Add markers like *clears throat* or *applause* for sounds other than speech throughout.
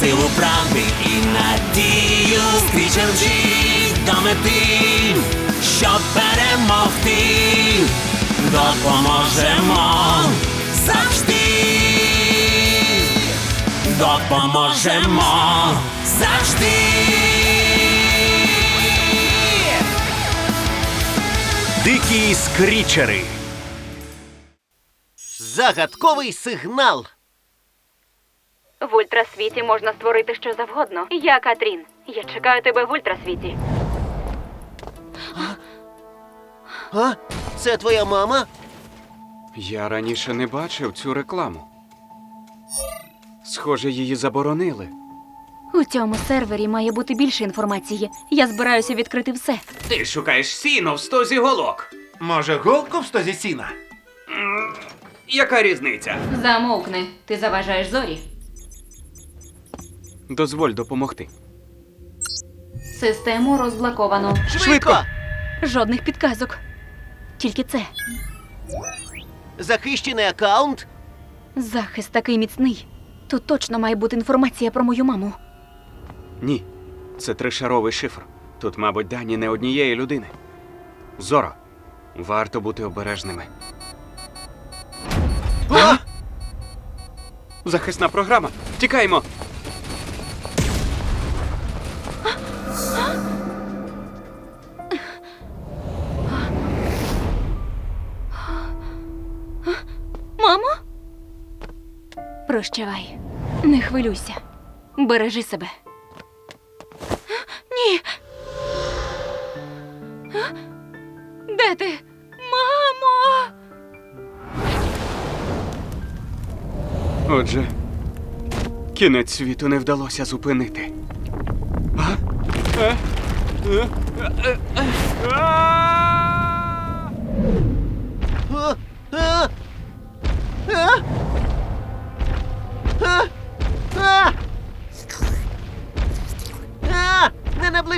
силу правди і надію. Скрічем вжить до мети, щоб перемогти. Допоможемо завжди. Допоможемо завжди. Дикі скрічери. Загадковий сигнал. В ультрасвіті можна створити що завгодно. Я Катрін. Я чекаю тебе в ультрасвіті. А? Це твоя мама? Я раніше не бачив цю рекламу. Схоже, її заборонили. У цьому сервері має бути більше інформації. Я збираюся відкрити все. Ти шукаєш сіно в стозі голок. Може, голку в стозі сіна? Яка різниця? Замовкни, ти заважаєш зорі. Дозволь допомогти. Систему розблоковано. Швидко! Жодних підказок. Тільки це. Захищений аккаунт? Захист такий міцний. Тут точно має бути інформація про мою маму. Ні, це тришаровий шифр. Тут, мабуть, дані не однієї людини. Зоро, варто бути обережними. А? Захисна програма. Тікаємо. Прощавай. Не хвилюйся. Бережи себе. Ні. Де ти? Мамо! Отже, кінець світу не вдалося зупинити. А? Е? Е? Е? Е? А! А?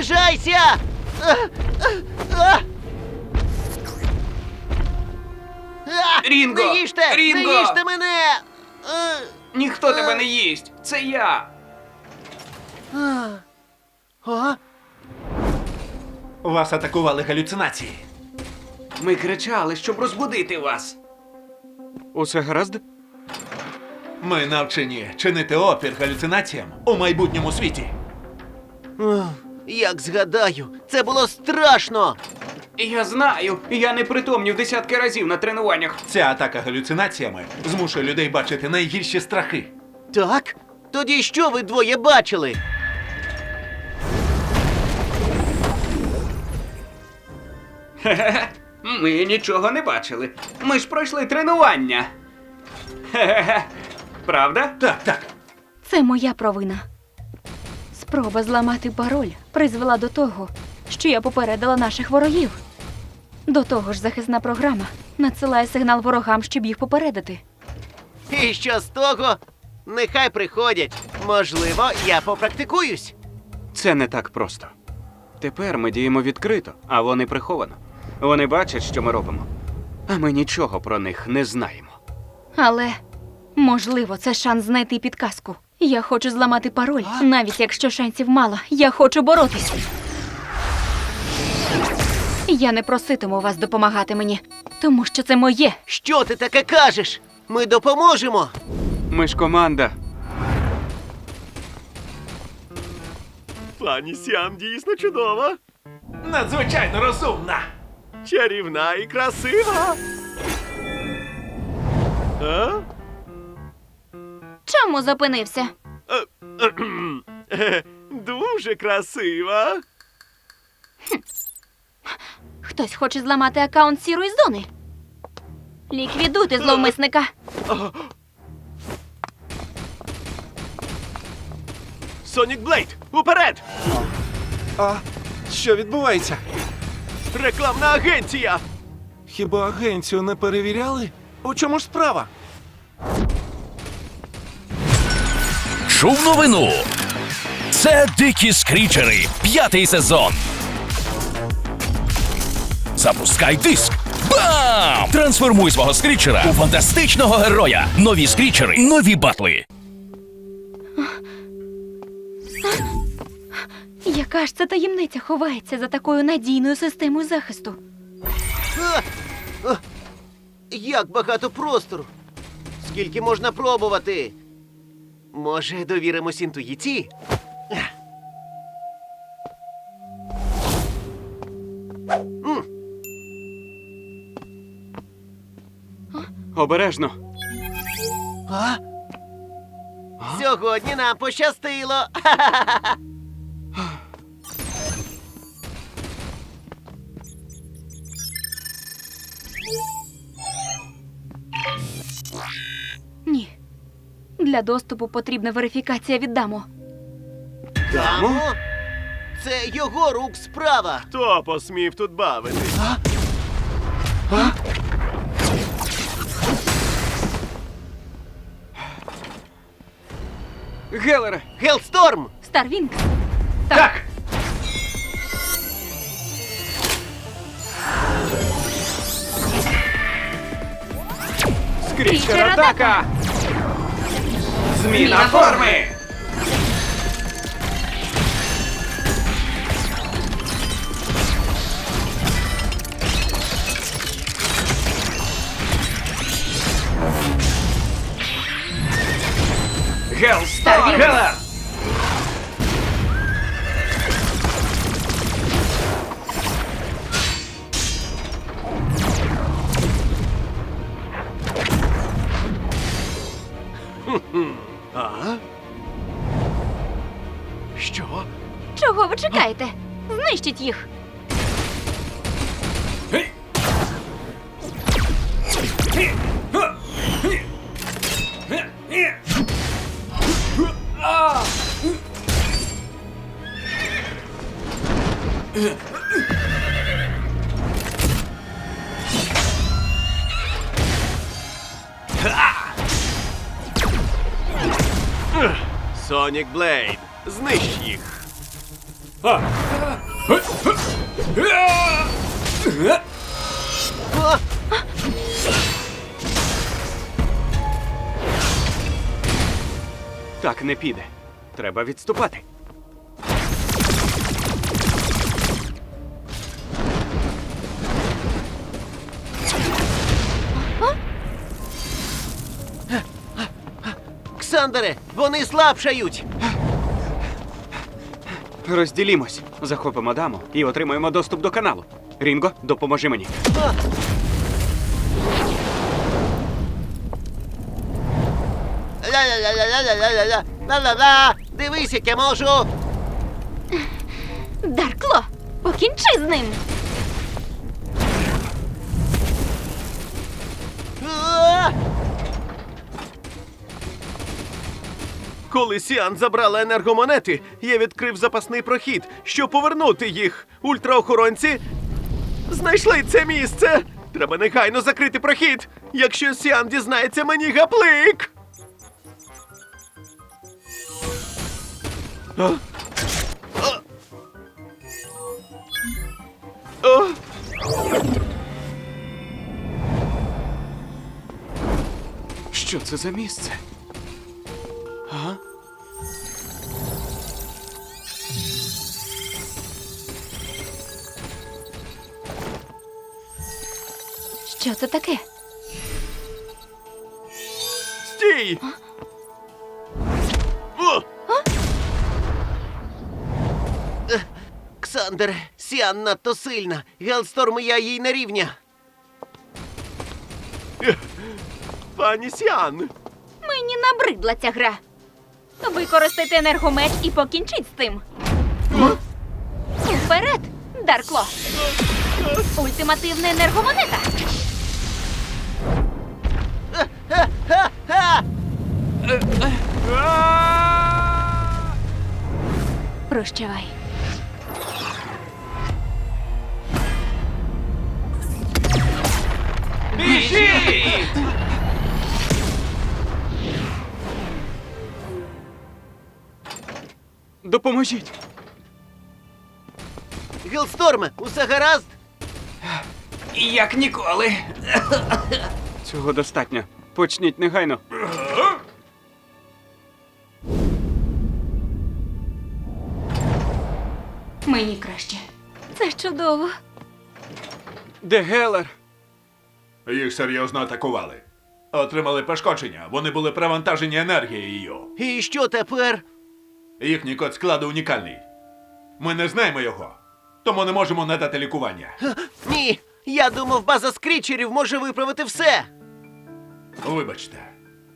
Наближайся! Рінго! Не їжте! Рінго! Не їжте мене! Ніхто тебе не їсть. Це я. А? Вас атакували галюцинації. Ми кричали, щоб розбудити вас. Усе гаразд? Ми навчені чинити опір галюцинаціям у майбутньому світі. Ух, Як згадаю, це було страшно! Я знаю, я не притомнів десятки разів на тренуваннях. Ця атака галюцинаціями змушує людей бачити найгірші страхи. Так? Тоді що ви двоє бачили? Хе-хе-хе. Ми нічого не бачили. Ми ж пройшли тренування. Хе-хе-хе. Правда? Так, так. Це моя провина. Спроба зламати пароль призвела до того, що я попередила наших ворогів. До того ж, захисна програма надсилає сигнал ворогам, щоб їх попередити. І що з того? Нехай приходять. Можливо, я попрактикуюсь. Це не так просто. Тепер ми діємо відкрито, а вони приховано. Вони бачать, що ми робимо. А ми нічого про них не знаємо. Але можливо, це шанс знайти підказку. Я хочу зламати пароль, навіть якщо шансів мало. Я хочу боротись. Я не проситиму вас допомагати мені, тому що це моє. Що ти таке кажеш? Ми допоможемо. Ми ж команда. Пані Сіам дійсно чудова, Надзвичайно розумна. чарівна і красива. А? Чому зупинився? Е, *clears throat* Дуже красива. Хтось хоче зламати аккаунт сірої зони. Ліквідуйте зловмисника. Сонік Блейд, уперед! А що відбувається? Рекламна агенція! Хіба агенцію не перевіряли? У чому ж справа? Чув новину. Це дикі скрічери. П'ятий сезон. Запускай диск. Бам! Трансформуй свого скрічера у фантастичного героя. Нові скрічери, нові батли. Яка ж це таємниця ховається за такою надійною системою захисту? Як багато простору. Скільки можна пробувати? Може, довіримось інтуїції? Обережно. А? Сьогодні нам пощастило. Ні. *laughs* Для доступу потрібна верифікація від Дамо. Дамо? Це його рук справа. Хто посмів тут бавитись? Гелере! Гелсторм! Старвінкс. Так. Скрічер атака! Зміна форми! Гелстар! Гелер! Чого ви чекаєте? Знищіть їх. Сонік Блейд, знищ їх. Так не піде. Треба відступати. Ксандере, вони слабшають. Розділімось, захопимо даму і отримаємо доступ до каналу. Рінго, допоможи мені. Ля-ля-ля-ля-ля-ля-ля-ля. Ла-ла-ла. Дивись, як я можу. Даркло, покінчи з ним. А! Коли Сіан забрала енергомонети, я відкрив запасний прохід, щоб повернути їх. Ультраохоронці знайшли це місце. Треба негайно закрити прохід. Якщо Сіан дізнається мені гаплик. А? Що це за місце? Що це таке? Стій! О! Олександр, Сіан надто сильна. Гелсторм і я їй на рівня. Пані Сіан. Мені набридла ця гра. Використайте енергомеч і покінчіть з цим. Вперед, Даркло! Ультимативна енергомонета! Прощавай. Допоможіть! Гелсторме, усе гаразд? Як ніколи. Цього достатньо. Почніть негайно. Мені краще. Це чудово. Де Гелер? Їх серйозно атакували. Отримали пошкодження. Вони були перевантажені енергією. І що тепер? Їхній код складу унікальний. Ми не знаємо його, тому не можемо надати лікування. Ні, я думав, база скрічерів може виправити все. Вибачте,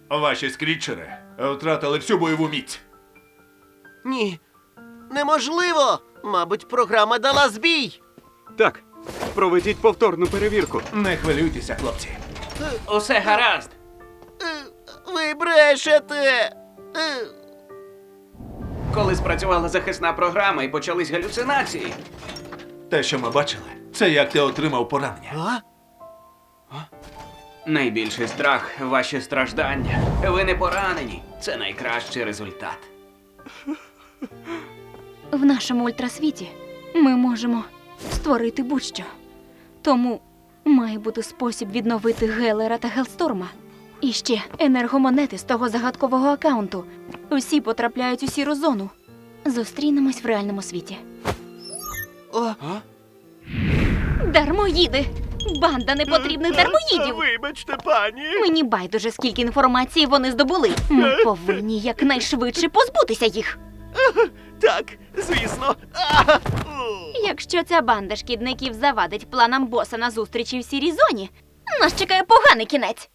ваші скрітчери втратили всю бойову міць. Ні. Неможливо. Мабуть, програма дала збій. Так, проведіть повторну перевірку. Не хвилюйтеся, хлопці. Усе гаразд. Е, Ви брешете. Коли спрацювала захисна програма і почались галюцинації. Те, що ми бачили, це як ти отримав поранення. А? Найбільший страх ваші страждання. Ви не поранені. Це найкращий результат. В нашому ультрасвіті ми можемо створити будь-що. Тому має бути спосіб відновити Гелера та Гелсторма. І ще енергомонети з того загадкового акаунту. Усі потрапляють у сіру зону. Зустрінемось в реальному світі. О, Дармоїди! Банда непотрібних дармоїдів! Вибачте, пані. Мені байдуже, скільки інформації вони здобули. Ми повинні якнайшвидше позбутися їх. Так, звісно. Якщо ця банда шкідників завадить планам боса на зустрічі в сірій зоні, нас чекає поганий кінець.